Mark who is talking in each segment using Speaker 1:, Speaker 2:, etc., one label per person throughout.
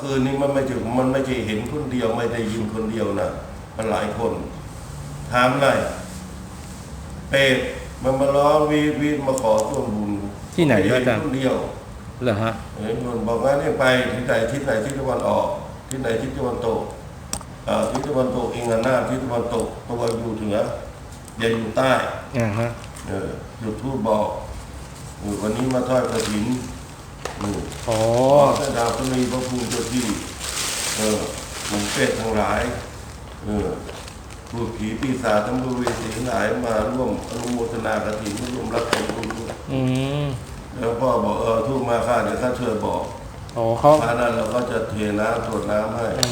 Speaker 1: คืนนี้มันไม่ใช่มันไม่ใช่เห็นคนเดียวไม่ได้ยินคนเดียวนะมันหลายคน ถามไรเปรตมันมาร้องวีดวีดมาขอส่วนบุญ
Speaker 2: ที่ไหน
Speaker 1: ม่
Speaker 2: ครับ
Speaker 1: เห็
Speaker 2: อาจารย์
Speaker 1: คนเดียว
Speaker 2: เหรอฮะ
Speaker 1: เห็นมันบอกงั้นเนี่ยไปที่ไหนทิศไหนทิศตะวันออกทิศไหนทิศตะวันตกอ่าทิศตะวันตกเองอะหน้าทิศตะวันตกตัวอยู่เหนืออย่าอยู่ใต้
Speaker 2: อ่าฮะ
Speaker 1: เออจุดทูบบอกเออวันนี้มาทอดกระถิน อืม
Speaker 2: อ๋อ
Speaker 1: ขอพระดาวพระมีพระภูมิเจ้าที่ เออหมูเป็ดทั้งหลาย เออพูดผีปีศาจทั้งบริเวณสีทั้งหลายมาร่วมอนุโมทนากฐินร่วมรับผลบุญด้วย
Speaker 2: อืม
Speaker 1: แล้วพ่อบอกเออทูบมาค่าเดี๋ยวข้าช่วยบอก
Speaker 2: อ๋อเขา
Speaker 1: มานั้นเราก็จะเทน้ำตรวจน้ำให้
Speaker 2: อื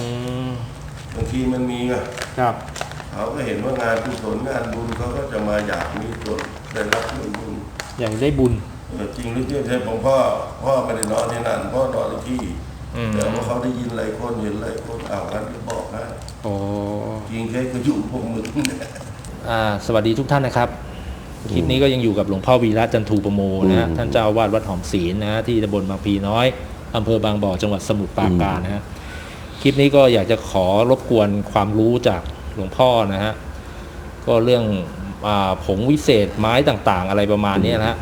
Speaker 2: ม
Speaker 1: บางทีมันมีไง
Speaker 2: ครับ
Speaker 1: เขาก็เห็นว่างานกุศลงานบุญเขาก็จะมาอยากมีส่วนได้รับส่วนบุญ
Speaker 2: อย่างได้บุญ
Speaker 1: เออจริงหรือเปล่าใช่ผมพ่อพ่อไม่ได้นอนที่นั่นพ่อนอนที่
Speaker 2: อืม
Speaker 1: แต่ว่าเขาได้ยินหลายคนเห็นหลายคนอ่าวกันก็บอกนะ
Speaker 2: อ๋อ
Speaker 1: จริงแค่ก็อยู่พวกมึงเนี่ย
Speaker 2: อ่าสวัสดีทุกท่านนะครับ คลิปนี้ก็ยังอยู่กับหลวงพ่อวีระจันทูปโมนะฮะท่านเจ้าอาวาดวัดหอมศีลนะฮะที่ตำบลบางพลีน้อยอำเภอบางบ่อจังหวัดสมุทรปราการนะฮะคลิปนี้ก็อยากจะขอรบกวนความรู้จากหลวงพ่อนะฮะก็เรื่องอาผงวิเศษไม้ต่างๆ อะไรประมาณเนี้ยนะฮะ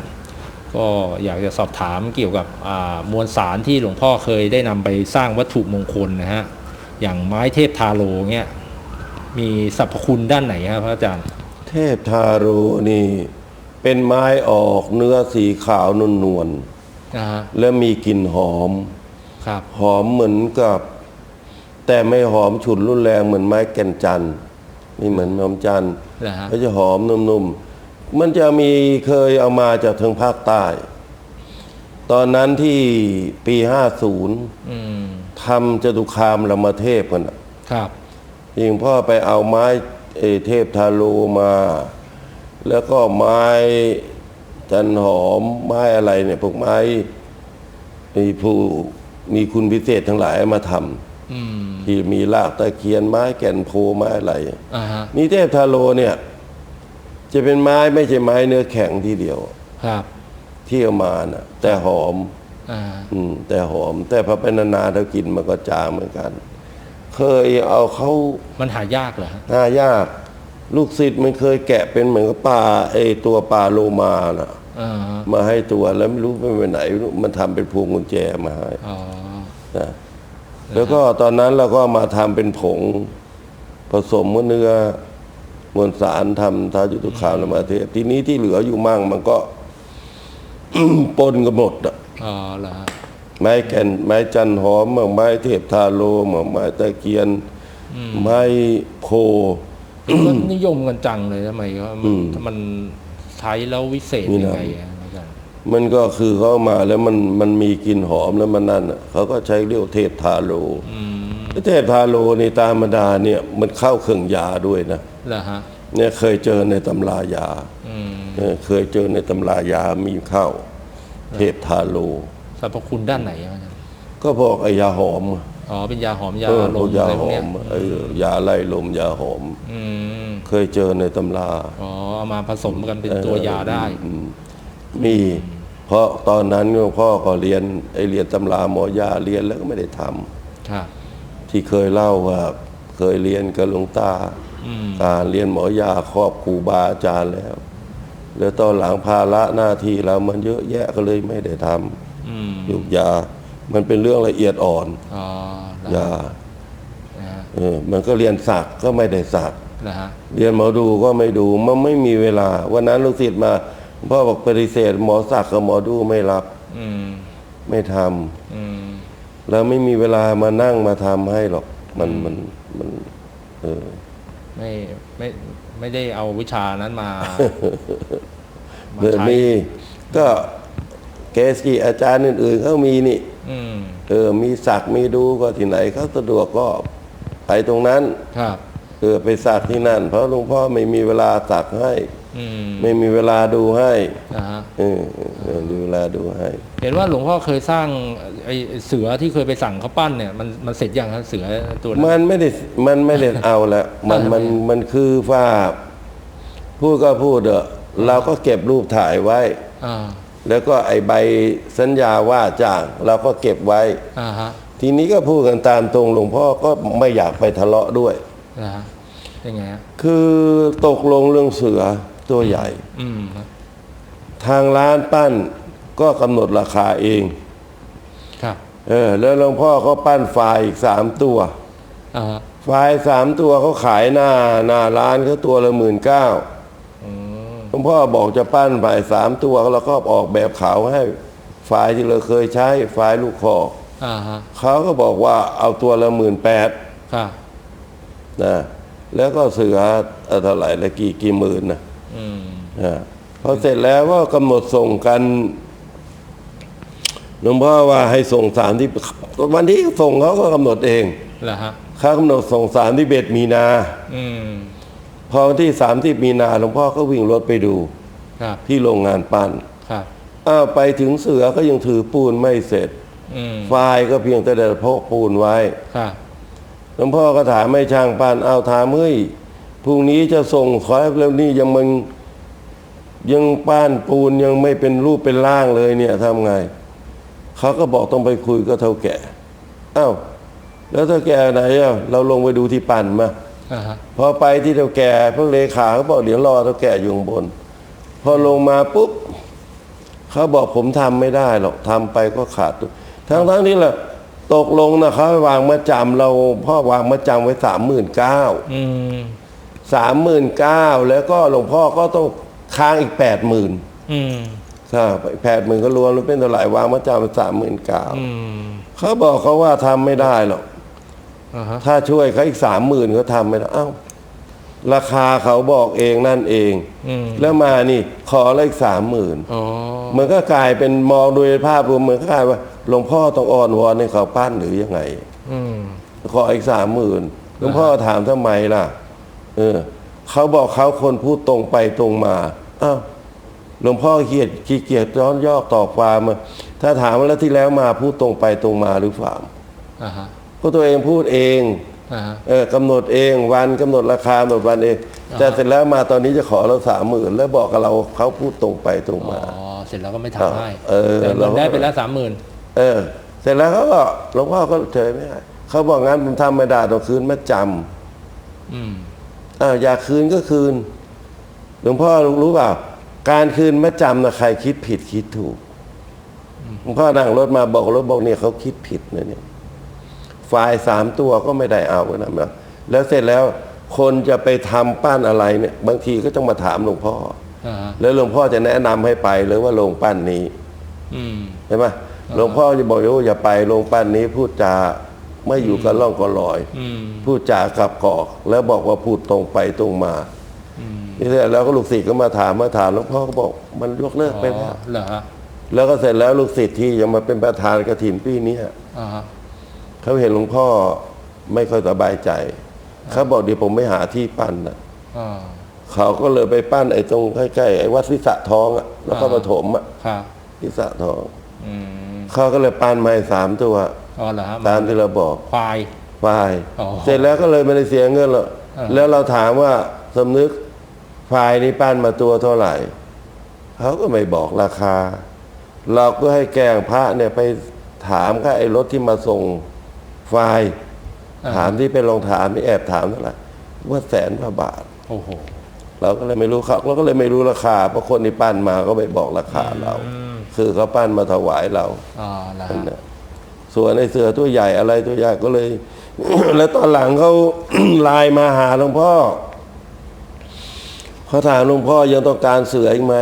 Speaker 2: ก็อยากจะสอบถามเกี่ยวกับอ่ามวลสารที่หลวงพ่อเคยได้นำไปสร้างวัตถุมงคลนะฮะอย่างไม้เทพทาโลเงี้ยมีสรรพคุณด้านไหนครับพระอาจารย์
Speaker 1: เทพทาโรูนี่เป็นไม้ออกเนื้อสีขาวนวลนวล
Speaker 2: นะฮะ
Speaker 1: ๆและมีกลิ่นหอม
Speaker 2: ครับ
Speaker 1: หอมเหมือนกับ แต่ไม่หอมฉุนรุนแรงเหมือนไม้แก่นจันทร์นี่เหมือนหอมจันทร์
Speaker 2: นะฮะ
Speaker 1: ก็จะหอมนุ่มๆ มันจะมีเคยเอามาจากทางภาคใต้ ตอนนั้นที่ปี50
Speaker 2: อืม
Speaker 1: ทำจตุคามรามเทพกันน่ะ
Speaker 2: ครับ
Speaker 1: ยิงพ่อไปเอาไม้เอ่อเทพทาโลมา แล้วก็ไม้จันหอมไม้อะไรเนี่ยพวกไม้มีผู้มีคุณพิเศษทั้งหลายมาท
Speaker 2: อืมำ
Speaker 1: ที่มีรากตะเคียนไม้แก่นโพไม้อะไร
Speaker 2: อ่าฮะ
Speaker 1: นี่เทพทาโลเนี่ย จะเป็นไม้ไม่ใช่ไม้เนื้อแข็งทีเดียว
Speaker 2: ครับ
Speaker 1: ที่เอามานะแต่หอม
Speaker 2: อ่า
Speaker 1: อืม แต่หอม แต่พอเป็นนานๆเรากินมันก็จางเหมือนกัน เคยเอาเขา
Speaker 2: มันหายากเหรอฮะ
Speaker 1: หายาก ลูกศิษย์มันเคยแกะเป็นเหมือนกับปลาไอตัวปลาโลมานะ
Speaker 2: อ่าฮะ
Speaker 1: มาให้ตัวแล้วไม่รู้ไปไปไหนมันทำเป็นพวงกุญแจมาให้
Speaker 2: อ๋อ
Speaker 1: นะแล้วก็ตอนนั้นเราก็มาทำเป็นผง ผสมกับเนื้อ มวลสารทำท้ายุตุคามนมาเทพทีนี้ที่เหลืออยู่มั่งมันก็ปนกันหมดอะ
Speaker 2: อ๋อเหรอฮะ
Speaker 1: ไม้แก่นไม้จันหอมบ้างไม้เทพทาโลบ้างไม้ตะเคียน ไม้โพ
Speaker 2: ก็นิยมกันจังเลยทำไมก็
Speaker 1: อืม
Speaker 2: มันใช้แล้ววิเศษ
Speaker 1: นี่
Speaker 2: ยั
Speaker 1: นะ
Speaker 2: งไงอะอาจารย์
Speaker 1: มันก็คือเขาเอามาแล้วมันมันมีกลิ่นหอมแล้วมันนั่นอะเขาก็ใช้เรียกว่าเทพทาโล
Speaker 2: อืม
Speaker 1: เทพทาโลในตามธรรมดาเนี่ยมันเข้าเครื่องยาด้วยนะ
Speaker 2: เหรอฮะ
Speaker 1: เนี่ยเคยเจอในตำรายา
Speaker 2: อืม
Speaker 1: เออเคยเจอในตำรายามีเข้าเทพทาโล
Speaker 2: สรรพคุณด้านไหนอะอาจารย์
Speaker 1: ก็พวกไอ้ยาหอม
Speaker 2: อ๋อเป็นยาหอมยา
Speaker 1: เออ
Speaker 2: ล
Speaker 1: พว
Speaker 2: ม
Speaker 1: กยา
Speaker 2: อะไรพ
Speaker 1: ห
Speaker 2: วก
Speaker 1: อ
Speaker 2: เนี้ย
Speaker 1: มเออยาไล่ลมยาหอม
Speaker 2: อืม
Speaker 1: เคยเจอในตำรา
Speaker 2: อ๋อเอามาผสมกันเป็นตัวยาได้
Speaker 1: อืมมีเพราะตอนนั้นหลวงพ่อก็เรียนไอเรียนตำราหมอยาเรียนแล้วก็ไม่ได้ทำ
Speaker 2: ครับ
Speaker 1: ที่เคยเล่าว่า เคยเรียนกับหลวงตา
Speaker 2: อืม
Speaker 1: การเรียนหมอยาครอบครูบาอาจารย์แล้ว แล้วตอนหลังภาระหน้าที่เรามันเยอะแยะก็เลยไม่ได้ท
Speaker 2: อืมำ
Speaker 1: ยุกยา มันเป็นเรื่องละเอียดอ่อน
Speaker 2: อ๋อเหรอยานะฮะ
Speaker 1: เออมันก็เรียนสักก็ไม่ได้สัก
Speaker 2: นะฮะ
Speaker 1: เรียนหมอดูก็ไม่ดูมันไม่มีเวลา วันนั้นลูกศิษย์มาพ่อบอกปฏิเสธ หมอสักกับหมอดูไม่รับ
Speaker 2: อืม
Speaker 1: ไม่ทำ
Speaker 2: อืม
Speaker 1: แล้วไม่มีเวลามานั่งมาทำให้หรอก มันมัน มันเออ
Speaker 2: ไม่ไม่ไม่ได้เอาวิชานั้นมามา
Speaker 1: เดี๋ยว
Speaker 2: ใช้
Speaker 1: มีก็เกจิอาจารย์อื่นๆเขามีนี่
Speaker 2: อืม
Speaker 1: เออ มีสักมีดูก็ที่ไหนเขาสะดวกก็ไปตรงนั้น
Speaker 2: ครับ
Speaker 1: เออไปสักที่นั่น เพราะหลวงพ่อไม่มีเวลาสักให้
Speaker 2: อืม
Speaker 1: ไม่มีเวลาดูให้
Speaker 2: นะฮะ
Speaker 1: เออเออดูเวลาดูให้
Speaker 2: เห็นว่าหลวงพ่อเคยสร้างไอ้เสือที่เคยไปสั่งเขาปั้นเนี่ยมันมันเสร็จยังครับเสือตัวนั้น
Speaker 1: มันไม่ได้มันไม่ได้เอาละมันมันมันคือว่าพูดก็พูดเถอะเราก็เก็บรูปถ่ายไว้
Speaker 2: อ่า
Speaker 1: แล้วก็ไอใบสัญญาว่าจ้างเราก็เก็บไว้
Speaker 2: อ่าฮะ
Speaker 1: ทีนี้ก็พูดกันตามตรงหลวงพ่อก็ไม่อยากไปทะเลาะด้วย
Speaker 2: นะฮะยังไงฮะ
Speaker 1: คือตกลงเรื่องเสือ ตัวใหญ่
Speaker 2: อืมครับ
Speaker 1: ทางร้านปั้นก็กำหนดราคาเอง
Speaker 2: ครับ
Speaker 1: เออ แล้วหลวงพ่อก็ปั้นฝ่ายอีกสามตัว
Speaker 2: อ่าฮะ
Speaker 1: ฝ่ายสามตัวเขาขายหน้าหน้าร้านเขาตัวละหมื่นเก้า
Speaker 2: อืม
Speaker 1: หลวงพ่อบอกจะปั้นฝ่ายสามตัวแล้วก็ออกแบบขาวให้ฝ่ายที่เราเคยใช้ฝ่ายลูกคอ
Speaker 2: อ่าฮะเขา
Speaker 1: เขาก็บอกว่าเอาตัวละหมื่นแปด
Speaker 2: ครับ
Speaker 1: นะแล้วก็เสือเอ่อเท่าไหร่ละกี่กี่หมื่นนะ
Speaker 2: อืม
Speaker 1: อ่าพอเสร็จแล้วก็กำหนดส่งกันหลวงพ่อว่าให้ส่งสามที่วันที่ส่งเขาก็กำหนดเอง
Speaker 2: เหรอฮะ
Speaker 1: เขากำหนดส่งสามที่เบ็ดมีนา
Speaker 2: อืม
Speaker 1: พอวันที่สามที่มีนาหลวงพ่อก็วิ่งรถไปดู
Speaker 2: ครับ
Speaker 1: ที่โรงงานปั้น
Speaker 2: ครับ
Speaker 1: อ้าวไปถึงเสือก็ยังถือปูนไม่เสร็จ
Speaker 2: อืม
Speaker 1: ไฟล์ก็เพียงแต่ได้พกปูนไว้
Speaker 2: ครับ
Speaker 1: หลวงพ่อก็ถามไม่ช่างปั้นเอาถามเฮ้ยพ รุ่งนี้จะส่งขอให้แล้วนี่ยังมึงยังป้านปูนยังไม่เป็นรูปเป็นร่างเลยเนี่ยทำไงเขาก็บอกต้องไปคุยกับเท่าแก่อ้าวแล้วเท่าแก่ไหนอะเราลงไปดูที่ปั่นมา
Speaker 2: อ่าฮะ
Speaker 1: พอไปที่เท่าแก่พวกเลขาเขาบอกเดี๋ยวรอเท่าแก่อยู่ข้างบน พอลงมาปุ๊บเขาบอกผมทำไม่ได้หรอกทำไปก็ขาดทุนทั้งทั้งๆที่แหละตกลงนะเขาให้วางมาจำเราพ่อวางมาจำไว้สามหมื่นเก้า
Speaker 2: อืม
Speaker 1: สามหมื่นเก้าแล้วก็หลวงพ่อก็ต้องค้างอีกแปดหมื่น
Speaker 2: อืม
Speaker 1: ใช่แปดหมื่นก็รวมแล้วเป็นเท่าไหร่วางมาจำสามหมื่นเก้า
Speaker 2: อืม
Speaker 1: เขาบอกเขาว่าทำไม่ได้หรอก
Speaker 2: อ่าฮะ
Speaker 1: ถ้าช่วยเขาอีกสามหมื่นเขาทำไม่ได้เอ้าราคาเขาบอกเองนั่นเอง
Speaker 2: อืม
Speaker 1: แล้วมานี่ขอละอีกสามหมื่น
Speaker 2: อ๋อ
Speaker 1: มันก็กลายเป็นมองโดยภาพรวมเหมือนกลายว่าหลวงพ่อต้องอ้อนวอนให้เขาปั้นหรือยังไง
Speaker 2: อืม
Speaker 1: ขออีกสามหมื่นหลวงพ่อถามทำไมล่ะ เออเขาบอกเขาคนพูดตรงไปตรงมาอ้าวหลวงพ่อเกียดขี้เกียจย้อนยอกต่อความมาถ้าถามว่าแล้วที่แล้วมาพูดตรงไปตรงมาหรือเปล่า
Speaker 2: อ่าฮะ
Speaker 1: ก็ตัวเองพูดเอง
Speaker 2: อ่าฮะ
Speaker 1: เออกำหนดเองวันกำหนดราคากำหนดวันเอง แต่เสร็จแล้วมาตอนนี้จะขอเราสามหมื่นแล้วบอกกับเราเขาพูดตรงไปตรง
Speaker 2: อ๋อ
Speaker 1: มา
Speaker 2: เสร็จแล้วก็ไม่
Speaker 1: อ้าว
Speaker 2: ทำให้
Speaker 1: เออ
Speaker 2: แต่เงิ
Speaker 1: เรา
Speaker 2: น
Speaker 1: ก็
Speaker 2: ได้ไปแล้วสามหมื่น
Speaker 1: เออ เสร็จแล้วเขาก็หลวงพ่อก็เฉยไม่ได้เขาบอกงั้นผมทำไม่ได้ต้องคืนมาจำ
Speaker 2: อืม
Speaker 1: อ้าวอยากคืนก็คืน หลวงพ่อรู้เปล่า การคืนมาจำนะใครคิดผิดคิดถูกหลวงพ่อนั่งรถมาบอกรถบอกเนี่ยเขาคิดผิดนะเนี่ยฝ่ายสามตัวก็ไม่ได้เอากันนะแล้วเสร็จแล้วคนจะไปทำปั้นอะไรเนี่ย บางทีก็ต้องมาถามหลวงพ่อ
Speaker 2: อ่าฮะ
Speaker 1: แล้วหลวงพ่อจะแนะนำให้ไปเลยว่าโรงปั้นนี้
Speaker 2: อืม
Speaker 1: ใช่ไหมหลวงพ่อจะบอกโอ้อย่าไปโรงปั้นนี้พูดจา ไม่อยู่กับร่องกับรอย
Speaker 2: อืม
Speaker 1: พูดจากับกอก แล้วบอกว่าพูดตรงไปตรงมา
Speaker 2: อืม
Speaker 1: นี่เสร็จแล้วก็ลูกศิษย์ก็มาถามมาถามหลวงพ่อก็บอกมันยกเลิกไป
Speaker 2: อ๋
Speaker 1: แล้
Speaker 2: อ
Speaker 1: ว
Speaker 2: เหรอฮะ
Speaker 1: แล้วก็เสร็จแล้วลูกศิษย์ที่จะมาเป็นประธานกระถินปีนี้
Speaker 2: อ่าฮะ
Speaker 1: เขาเห็นหลวงพ่อไม่ค่อยสบายใจเขาบอกเดี๋ยวผมไม่หาที่ปั้นนะ
Speaker 2: อ่า
Speaker 1: เขาก็เลยไปปั้นไอ้ตรงใกล้ๆไอ้วัดวิสะทองอะแล้วก็
Speaker 2: อ่า
Speaker 1: ปฐมอะ
Speaker 2: ครับ
Speaker 1: วิสะทอง
Speaker 2: อืม
Speaker 1: เขาก็เลยปั้นมาให้สามตัว
Speaker 2: อ๋อเหรอฮะ
Speaker 1: ตามที่เราบอก
Speaker 2: ควาย
Speaker 1: ไป
Speaker 2: อ๋อ
Speaker 1: เสร็จแล้วก็เลยไม่ได้เสียเงินหรอก
Speaker 2: อ่า
Speaker 1: แล้วเราถามว่าสำนึกไฟล์นี้ปั้นมาตัวเท่าไหร่เขาก็ไม่บอกราคา เราก็ให้แกล้งพระเนี่ยไปถามก็ไอ้รถที่มาส่งไฟล์
Speaker 2: อ่า
Speaker 1: ถามที่เป็นลองถามที่แอบถามเท่าไหร่ว่าแสนกว่าบาท
Speaker 2: โอ้โห
Speaker 1: เราก็เลยไม่รู้ครับเราก็เลยไม่รู้ราคาเพราะคนที่ปั้นมาก็ไม่บอกราคาเรา คือเขาปั้นมาถวายเรา
Speaker 2: อ่าเหรอ
Speaker 1: นั่น
Speaker 2: ฮะ
Speaker 1: น่ะ ส่วนไอ้เสือตัวใหญ่อะไรตัวใหญ่ก็เลย แล้วตอนหลังเขาไลน์มาหาหลวงพ่อเขาถามหลวงพ่อยังต้องการเสืออีกไหม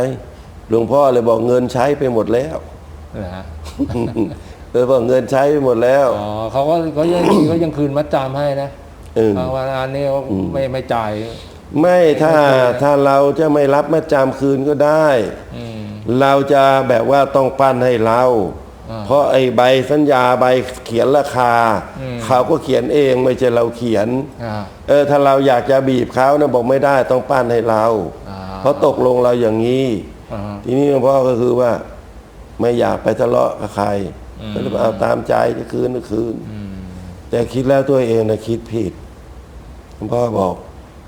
Speaker 1: หลวงพ่อเลยบอกเงินใช้ไปหมดแล้ว
Speaker 2: เหรอฮะ
Speaker 1: เลยบอกเงินใช้ไปหมดแล้ว
Speaker 2: อ๋อเขาก็เขายังก็ยังคืนมัดจำให้นะ
Speaker 1: เออ
Speaker 2: บางวันอันนี้เขาไม่ไม่จ่าย
Speaker 1: ไม่ถ้า
Speaker 2: ไม่เคยนะ
Speaker 1: ถ้าเราจะไม่รับมาจำคืนก็ได้
Speaker 2: อืม
Speaker 1: เราจะแบบว่าต้องปั้นให้เรา
Speaker 2: อ่า
Speaker 1: เพราะไอ้ใบสัญญาใบเขียนราคา
Speaker 2: อืม
Speaker 1: เขาก็เขียนเองไม่ใช่เราเขียน
Speaker 2: อ่า
Speaker 1: เออถ้าเราอยากจะบีบเขานะบอกไม่ได้ต้องปั้นให้เรา
Speaker 2: อ่า
Speaker 1: เพราะตกลงเราอย่างนี้
Speaker 2: อ่าฮะ
Speaker 1: ทีนี้หลวงพ่อก็คือว่า ไม่อยากไปทะเลาะกับใครก็เลยบอกเอาตามใจจะคืนก็คืน
Speaker 2: อืม
Speaker 1: แต่คิดแล้วตัวเองนะคิดผิดหลวงพ่อบอก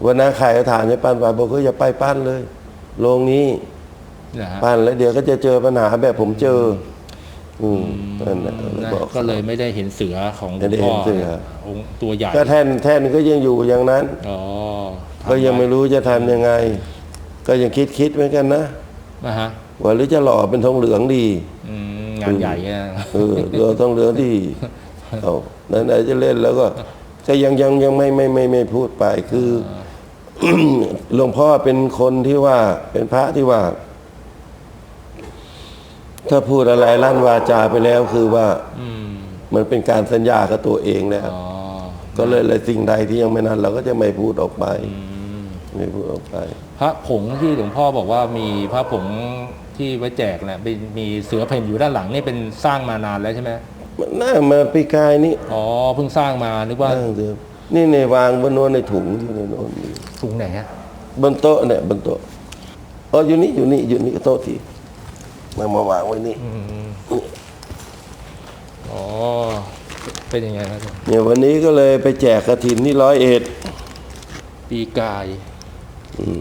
Speaker 1: วันนั้นใครก็ถามให้ปั้นไปบอกก็อย่าไปปั้นเลยโรงนี้
Speaker 2: เหรอฮะ
Speaker 1: ปั้นแล้วเดี๋ยวก็จะเจอปัญหาแบบผมเจอ อืมนั่นแหละเลย
Speaker 2: นะ
Speaker 1: บอก
Speaker 2: ก็เลยไม่ได้เห็นเสือของหล
Speaker 1: ไม่
Speaker 2: วง
Speaker 1: ได้เห็
Speaker 2: พ่
Speaker 1: น
Speaker 2: อ
Speaker 1: เสือ
Speaker 2: องค์ตัวใหญ่
Speaker 1: ก็แท่นแท่นก็ยังอยู่อย่างนั้น
Speaker 2: อ๋อ
Speaker 1: ก็ยังไม่รู้จะทำยังไง ก็ยังคิดคิดเหมือนกันนะ
Speaker 2: นะฮะ
Speaker 1: ว่าหรือจะหล่อเป็นทองเหลืองดี
Speaker 2: อืมงานใหญ่อะ
Speaker 1: เออเรือทองเหลืองดีเอาไหนๆจะเล่นแล้วก็ก็ยังยังยังไม่ไม่ไม่ไม่พูดไปคือ หลวงพ่อเป็นคนที่ว่าเป็นพระที่ว่า ถ้าพูดอะไรลั่นวาจาไปแล้วคือว่า
Speaker 2: อืม
Speaker 1: มันเป็นการสัญญากับตัวเองแล้ว
Speaker 2: อ๋อ
Speaker 1: ก็เลยเลยสิ่งใดที่ยังไม่นั้น เราก็จะไม่พูดออกไป
Speaker 2: อืม
Speaker 1: ไม่พูดออกไป
Speaker 2: พระผงที่หลวงพ่อบอกว่ามีพระผงที่ไว้แจกนะเป็นมีเสือเพ่นอยู่ด้านหลังนี่เป็นสร้างมานานแล้วใช่ไหม
Speaker 1: มันน่ามาปีกายนี่
Speaker 2: อ๋อเพิ่งสร้างมานึกว่า
Speaker 1: ตั้งเดิมนี่ในวางบนโน้นในถุงอยู่ในโน้นมี
Speaker 2: ถุงไหนฮะ
Speaker 1: บนโต๊ะเนี่ยบนโต๊ะอ๋ออยู่นี่อยู่นี่อยู่นี่โต๊ะที่ มามาวางไว้นี่
Speaker 2: อืมอ๋อ เป็นยังไงครับ
Speaker 1: เนี่ยวันนี้ก็เลยไปแจกกระถินที่ร้อยเอ็ด
Speaker 2: ปีกาย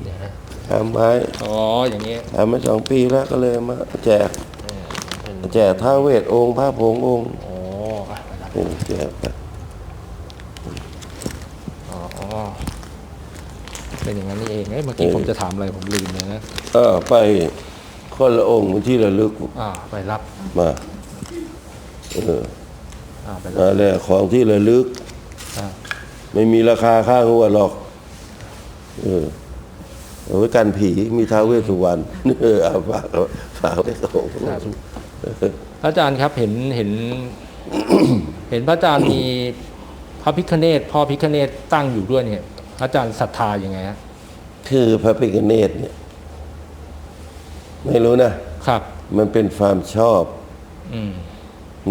Speaker 2: เดี๋ยวนะ
Speaker 1: ทำไว้
Speaker 2: อ๋อ อย่างนี้
Speaker 1: ทำมาสองปีแล้วก็เลยมาแจก
Speaker 2: เป็น
Speaker 1: แจกท้าวเวทองค์พระผงองค์
Speaker 2: อ๋ออะไปรับ
Speaker 1: นี่แจกไป
Speaker 2: อ๋ออ๋อ เป็นอย่างนั้นนี่เองเอ้ยเมื่อกี้ผมจะถามอะไรผมลืมเลยนะ
Speaker 1: เออไป คนละองค์ที่ระลึก
Speaker 2: อ่าไปรับ
Speaker 1: มา เออ
Speaker 2: อ่าไปรับ
Speaker 1: มาแล้วของที่ระลึก
Speaker 2: อ่า
Speaker 1: ไม่มีราคาค่าหัวหรอก เออเอาไว้กันผีมีท้าวเวสสุวรรณเออเอาฝากเอาฝากไว้ตรง
Speaker 2: สาธุพระอาจารย์ครับเห็นเห็น เห็นพระอาจารย์มีพระพิคเนตพ่อพิคเนตตั้งอยู่ด้วยเนี่ย พระอาจารย์ศรัทธายังไงฮะ
Speaker 1: คือพระพิฆเนศเนี่ย ไม่รู้นะ
Speaker 2: ครับ
Speaker 1: มันเป็นความชอบ
Speaker 2: อืม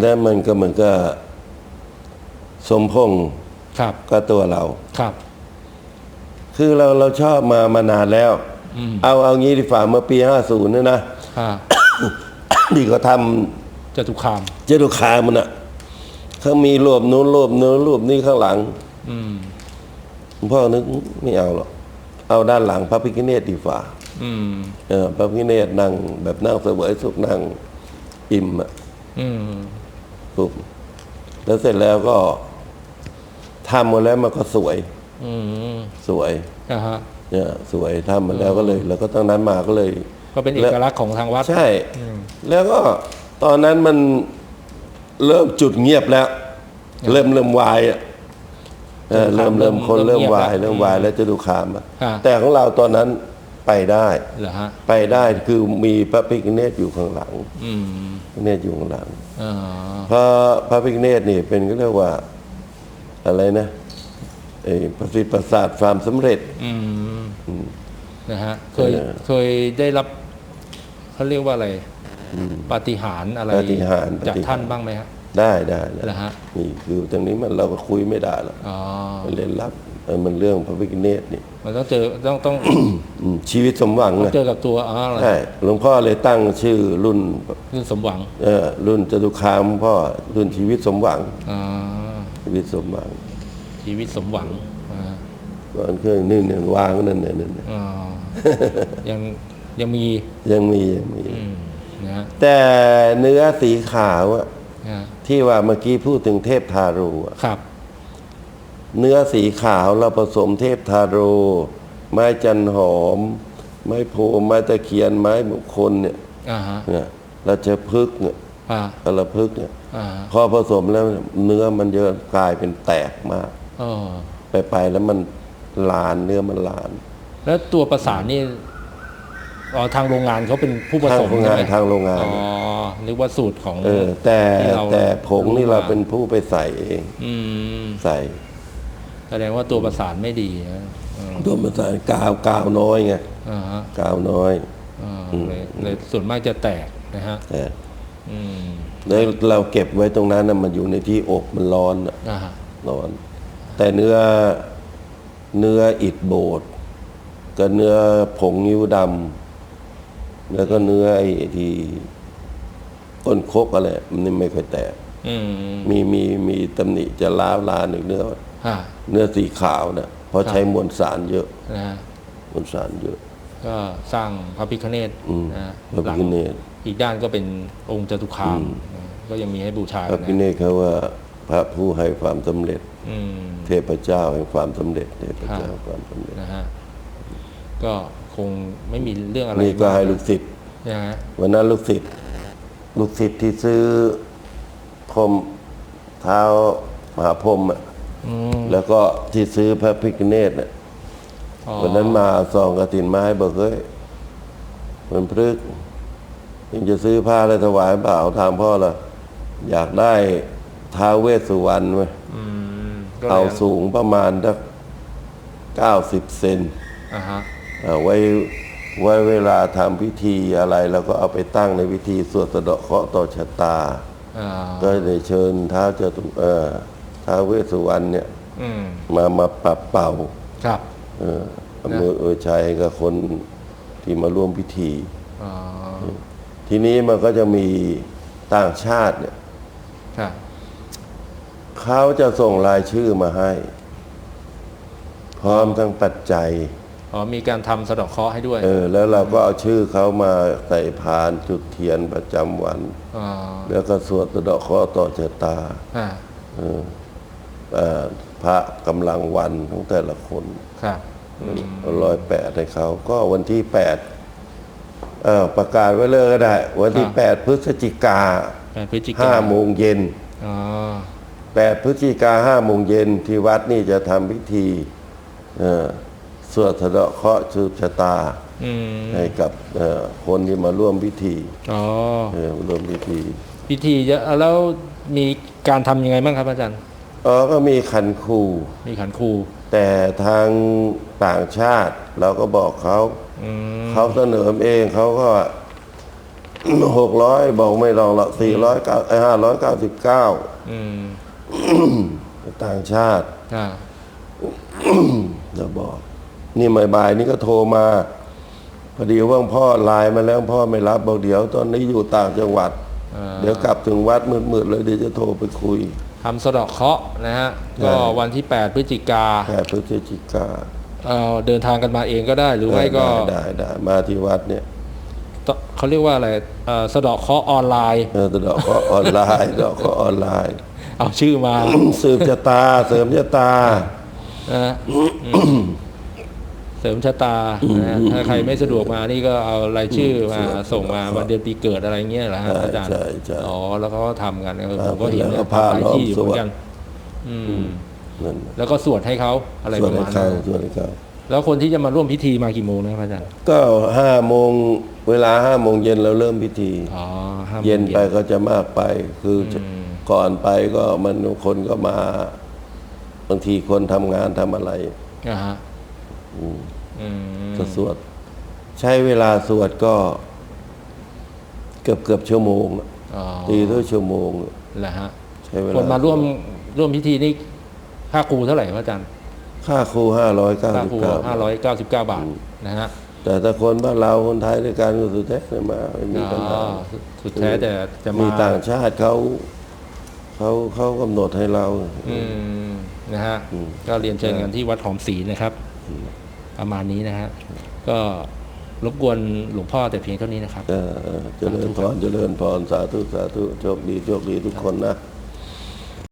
Speaker 1: และมันก็เหมือนก็สมพงษ์
Speaker 2: ครับ
Speaker 1: กับตัวเรา
Speaker 2: ครับ
Speaker 1: คือเราเราชอบมามานานแล้ว
Speaker 2: อืม
Speaker 1: เอาเอางี้ดีฝ่าเมื่อปีห้าศูนย์เนี่ยนะ
Speaker 2: อ่า
Speaker 1: ที่เขาท
Speaker 2: จตุคามำ
Speaker 1: เจดุคามันอะเขามีรูปนู้นรูปนู้นรูปนี้ข้างหลัง
Speaker 2: อืม
Speaker 1: หลวงพ่อนึกไม่เอาหรอก เอาด้านหลังพระพิฆเนศดีฝ่า
Speaker 2: อืม
Speaker 1: เออพระพิฆเนศนั่งแบบนั่งเสวยสุขนั่งอิ่มอะ
Speaker 2: อืม
Speaker 1: ปุ๊บแล้วเสร็จแล้วก็ทำหมดแล้วมันก็สวย
Speaker 2: อืม
Speaker 1: สวย
Speaker 2: นะฮะ
Speaker 1: เนี่ยสวยทำมาแล้วก็เลย แล้วก็ตั้งนั้นมาก็เลย
Speaker 2: ก็เป็นเอกลักษณ์ของทางวัด
Speaker 1: ใช่
Speaker 2: อืม
Speaker 1: แล้วก็ตอนนั้นมันเริ่มจุดเงียบแล้ว เริ่มเริ่มวายอะ เออเริ่มเริ่มคนเริ่มวายเริ่มวายแล้วจะดูขามอะ
Speaker 2: อ่า
Speaker 1: แต่ของเราตอนนั้นไปได้
Speaker 2: เหรอฮะ
Speaker 1: ไปได้คือมีพระพิฆเนศอยู่ข้างหลัง
Speaker 2: อืม
Speaker 1: พระเนศอยู่ข้างหลัง
Speaker 2: อ่า
Speaker 1: พระพระพิฆเนศนี่เป็นก็เรียกว่า อะไรนะไอ้ประสิทธิ์ประสาทความสำเร็จ
Speaker 2: อืมนะฮะเคย
Speaker 1: เออ
Speaker 2: เคยได้รับเขาเรียกว่าอะไรปาฏิหาริย์อะไร
Speaker 1: ปาฏิหาริย์
Speaker 2: จาก
Speaker 1: ปาฏิหาริย์
Speaker 2: ท่านบ้างไหมฮะ
Speaker 1: ได้ได้ได้
Speaker 2: เหรอฮะ
Speaker 1: นี่คือตรงนี้มันเราก็คุยไม่ได้หรอก
Speaker 2: อ๋อ
Speaker 1: มันเล่นลับเออมันเรื่องพระพิฆเนศนี่
Speaker 2: มันต้องเจอต้องต้อง
Speaker 1: อืมชีวิตสมหวัง
Speaker 2: ต้อง
Speaker 1: นะ
Speaker 2: เจอกับตัวอ๋ออะไร
Speaker 1: ใช่หลวงพ่อเลยตั้งชื่อรุ่น
Speaker 2: คือสมหวัง
Speaker 1: เออรุ่นจตุคามพ่อรุ่นชีวิตสมหวัง
Speaker 2: อ่า
Speaker 1: ชีวิตสมหวัง
Speaker 2: ชีวิตสมหวังอ่า
Speaker 1: ก่อนเครื่องนี่เนี่ยวางนั่นเนี่ยนั่นเนี่ย
Speaker 2: อ่ายังยังมี
Speaker 1: ยังมียังมี
Speaker 2: อืมนะฮะ
Speaker 1: แต่เนื้อสีขาวอะ
Speaker 2: นะฮะ
Speaker 1: ที่ว่าเมื่อกี้พูดถึงเทพทารูอะ
Speaker 2: ครับ
Speaker 1: เนื้อสีขาวเราผสมเทพทาโรไม้จันหอม ไม้โพธิ์ไม้ตะเคียนไม้มงคลเนี่ย
Speaker 2: อ่าฮะ
Speaker 1: เนี่ยเราจะพึกษ์เนี่ย
Speaker 2: อ่า
Speaker 1: กระพึกษ์เนี่ย
Speaker 2: อ่า
Speaker 1: พอผสมแล้วเนื้อมันเยอะกลายเป็นแตกมาก
Speaker 2: อ๋อ
Speaker 1: ไปไปแล้วมันลานเนื้อมันลาน
Speaker 2: แล้วตัวประสานนี่ อ๋อทางโรงงานเขาเป็นผู้ผ
Speaker 1: ทาง
Speaker 2: สม
Speaker 1: โรง
Speaker 2: ใช่
Speaker 1: งาน
Speaker 2: ไหม
Speaker 1: ทางโรงงาน
Speaker 2: อ๋อนึกว่าสูตรของ
Speaker 1: เออ แต่
Speaker 2: ที่เรา
Speaker 1: แต่ผงนี่
Speaker 2: รู้มา
Speaker 1: เราเป็นผู้ไปใส่เอง
Speaker 2: อืม
Speaker 1: ใส่
Speaker 2: แสดงว่าตัวประสานไม่ดีนะอืม
Speaker 1: ตัวมันใส่กาวกาวน้อยไง
Speaker 2: อ่าฮะ
Speaker 1: กาวน้อย
Speaker 2: อ่าเลยเลยส่วนมากจะแตกนะฮะ
Speaker 1: แต่
Speaker 2: อืม
Speaker 1: แล้วเราเก็บไว้ตรงนั้นนะมันอยู่ในที่อบมันร้อนอะ
Speaker 2: อ่าฮะ
Speaker 1: ร้อน แต่เนื้อเนื้ออิฐโบดกับเนื้อผงนิ้วดำ แล้วก็เนื้อไอ้ที่ก้นคกอะไรมันนี่ไม่ค่อยแตก
Speaker 2: อืม
Speaker 1: มีมีมีตำหนิจะล้าวลาหนึ่งเนื้อ
Speaker 2: ฮะ
Speaker 1: เนื้อสีขาวนะเพราะ
Speaker 2: ครับ
Speaker 1: ใช้มวลสารเยอะ
Speaker 2: นะฮะ
Speaker 1: มวลสารเยอะ
Speaker 2: ก็สร้างพระพิฆเนศ
Speaker 1: อืม
Speaker 2: นะฮะ
Speaker 1: พระ
Speaker 2: หลั
Speaker 1: พิ
Speaker 2: ง
Speaker 1: ฆเนศ
Speaker 2: อีกด้านก็เป็นองค์จตุคามก็ยังมีให้บูชา
Speaker 1: พ
Speaker 2: กั
Speaker 1: ระ
Speaker 2: น
Speaker 1: พิ
Speaker 2: นะ
Speaker 1: เนศเขาว่า พระผู้ให้ความสำเร็จ
Speaker 2: อืม
Speaker 1: เทพเจ้าแห่งความสำเร็จ เทพเจ้า
Speaker 2: ครับ
Speaker 1: แห่งความสำเร็จ
Speaker 2: นะฮะ ก็ คงไม่มีเรื่องอะไร
Speaker 1: นี่ก็ให้
Speaker 2: มาก
Speaker 1: ลูกศิษย์
Speaker 2: นะฮะ
Speaker 1: วันนั้นลูกศิษย์ลูกศิษย์ที่ซื้อพรมเท้ามหาพรหมอะ
Speaker 2: อืม
Speaker 1: แล้วก็ที่ซื้อพระพิฆเนศน่ะ
Speaker 2: อ๋อ
Speaker 1: วันนั้นมาซองกระถินมาให้บอกเฮ้ยมันพฤกษ์ยังจะซื้อผ้าอะไรถวายเปล่าถามพ่อละอยากได้ท้าวเวสสุวรรณไหม
Speaker 2: อืมก็ลย
Speaker 1: เอาสูงประมาณสักเก้าสิบเซน
Speaker 2: อ่าฮะ
Speaker 1: เอา ไว้ไว้เวลาทำพิธีอะไรแล้วก็เอาไปตั้งในพิธีสวดสะเดาะเคราะห์ต่อชะตา
Speaker 2: อ่า
Speaker 1: ก็ได้เชิญท้าวเจตุเอ่อท้าวเวสสุวรรณเนี่ย
Speaker 2: อืม
Speaker 1: มามาปรับเป่า
Speaker 2: ครับ
Speaker 1: เอออำนวยอวยชัยกับคนที่มาร่วมพิธี
Speaker 2: อ๋อ
Speaker 1: ทีนี้มันก็จะมีต่างชาติเนี่ย
Speaker 2: ครับ
Speaker 1: เขาจะส่งรายชื่อมาให้ พร้อมทั้งปัจจัย
Speaker 2: อ๋อมีการทำสะเดอกเคราะห์ให้ด้วย
Speaker 1: เออแล้วเราก็เอาชื่อเขามาใส่พานจุดเทียนประจำวัน
Speaker 2: อ๋อ
Speaker 1: แล้วก็สวดสะเดาะเคราะห์ต่อชะตา
Speaker 2: อ่า
Speaker 1: เออเอ่อพระกำลังวันของแต่ละคน
Speaker 2: ครับ
Speaker 1: ร้อยแปดให้เขา ก็วันที่แปดเออประกาศไว้เลยก็ได้ วันที่แปดพฤศจิกา
Speaker 2: แปดพฤศจิกา
Speaker 1: ห้าโมงเย็น
Speaker 2: อ๋อ
Speaker 1: แปดพฤศจิกาห้าโมงเย็นที่วัดนี่จะทำพิธีเอ่อ สวดสะเดาะเคราะห์สืบชะตา
Speaker 2: อืม
Speaker 1: ให้กับเอ่อคนที่มาร่วมพิธี
Speaker 2: อ๋อ
Speaker 1: เออร่วมพิธี
Speaker 2: พิธีจะแล้วมีการทำยังไงบ้างครับอาจารย์
Speaker 1: อ๋อก็มีขันครู
Speaker 2: มีขันครู
Speaker 1: แต่ทางต่างชาติเราก็บอกเขา
Speaker 2: อืม
Speaker 1: เขาเสนอเองเขาก็ หกร้อยบอกไม่ลองหรอกสี่ร้อยเก้าห้าร้อยเก้าสิบเก้า
Speaker 2: อืม
Speaker 1: ต่างชาติ
Speaker 2: อ่า
Speaker 1: เราบอก นี่บ่ายๆนี่ก็โทรมาพอดีว่าพ่อไลน์มาแล้วพ่อไม่รับบอกเดี๋ยว ตอนนี้อยู่ต่างจังหวัด
Speaker 2: อ่า
Speaker 1: เดี๋ยวกลับถึงวัดมืดๆเลยเดี๋ยวจะโทรไปคุย
Speaker 2: ทำสะเดอกเคราะห์นะฮะ ก็วันที่ 8 พฤศจิกา
Speaker 1: แค่พฤศจิกา
Speaker 2: เอ่อเดินทางกันมาเองก็ได้หรือไม่ก็
Speaker 1: ได้ได้ได้มาที่วัดเนี่ย
Speaker 2: ตเขาเรียกว่าอะไรเอ่อสะเดอกเคราะห์ออนไลน์
Speaker 1: เออแต่ดอกก็ออนไลน์ดอกก็ออนไลน์
Speaker 2: เอาชื่อมา
Speaker 1: สืบชะตาเสริมชะตา
Speaker 2: นะฮะอืม เสริมชะตานะฮะถ้าใครไม่สะดวกมานี่ก็เอารายชื่อมาส่งมาวันเดือนปีเกิดอะไรเงี้ยเหรอฮะ
Speaker 1: ใช่
Speaker 2: อาจารย์
Speaker 1: ใช่ใช่
Speaker 2: อ๋อแล้วเขาก็ทำกันเออ
Speaker 1: ค
Speaker 2: ผ
Speaker 1: รับ
Speaker 2: มก็เห็น
Speaker 1: แล้วก็
Speaker 2: นะ
Speaker 1: พา
Speaker 2: หลายที่อยู่
Speaker 1: ล้อม
Speaker 2: เหมือนกัน อืม
Speaker 1: นั่น
Speaker 2: แล้วก็สวดให้เขาอะไร
Speaker 1: ส่
Speaker 2: ป
Speaker 1: วน
Speaker 2: ระ
Speaker 1: ให้
Speaker 2: มาณ
Speaker 1: เขา
Speaker 2: นั้น
Speaker 1: ส่วนให้เขา
Speaker 2: แล้วคนที่จะมาร่วมพิธีมากี่โมงนะครับอาจารย์
Speaker 1: ก็ห้าโมงเวลาห้าโมงเย็นเราเริ่มพิธี
Speaker 2: อ๋อห้าโมง
Speaker 1: เย็นไปก็จะมากไป คืออ
Speaker 2: ม
Speaker 1: ก่อนไปก็มันคนก็มา บางทีคนทำงานทำอะไร
Speaker 2: อ่าฮะอืม
Speaker 1: ก็สวด ใช้เวลาสวดก็เกือบเกือบชั่วโมงอะ
Speaker 2: อ๋อ
Speaker 1: ตีด้วยชั่วโมง
Speaker 2: แหละฮะ
Speaker 1: ใช้เวลา
Speaker 2: คนมาร่วมร่วมพิธีนี่ค่าครูเท่าไหร่ครับอาจารย์
Speaker 1: ค่าครูห้าร้อยเก้า
Speaker 2: ค่า
Speaker 1: สิบ
Speaker 2: ครู
Speaker 1: เก้า
Speaker 2: ห้าร้อยเก้าสิบเก้าบาทนะฮะ
Speaker 1: แต่ถ้าคนบ้านเราคนไทยด้วยกันก็สุดแท้ไม่มาไม่มี
Speaker 2: อ๋
Speaker 1: ปัญหา
Speaker 2: อสุดแท้แต่จะมา
Speaker 1: มีต่างชาติเขาเขาเขากำหนดให้เรา
Speaker 2: อืมนะฮะก็เรียนเชิญกันที่วัดหอมศรีนะครับ ประมาณนี้นะฮะก็รบกวนหลวงพ่อแต่เพียงเท่านี้นะครับ
Speaker 1: เออเออเจริญพรเจริญพรสาธุสาธุโชคดีโชคดีทุกคนนะ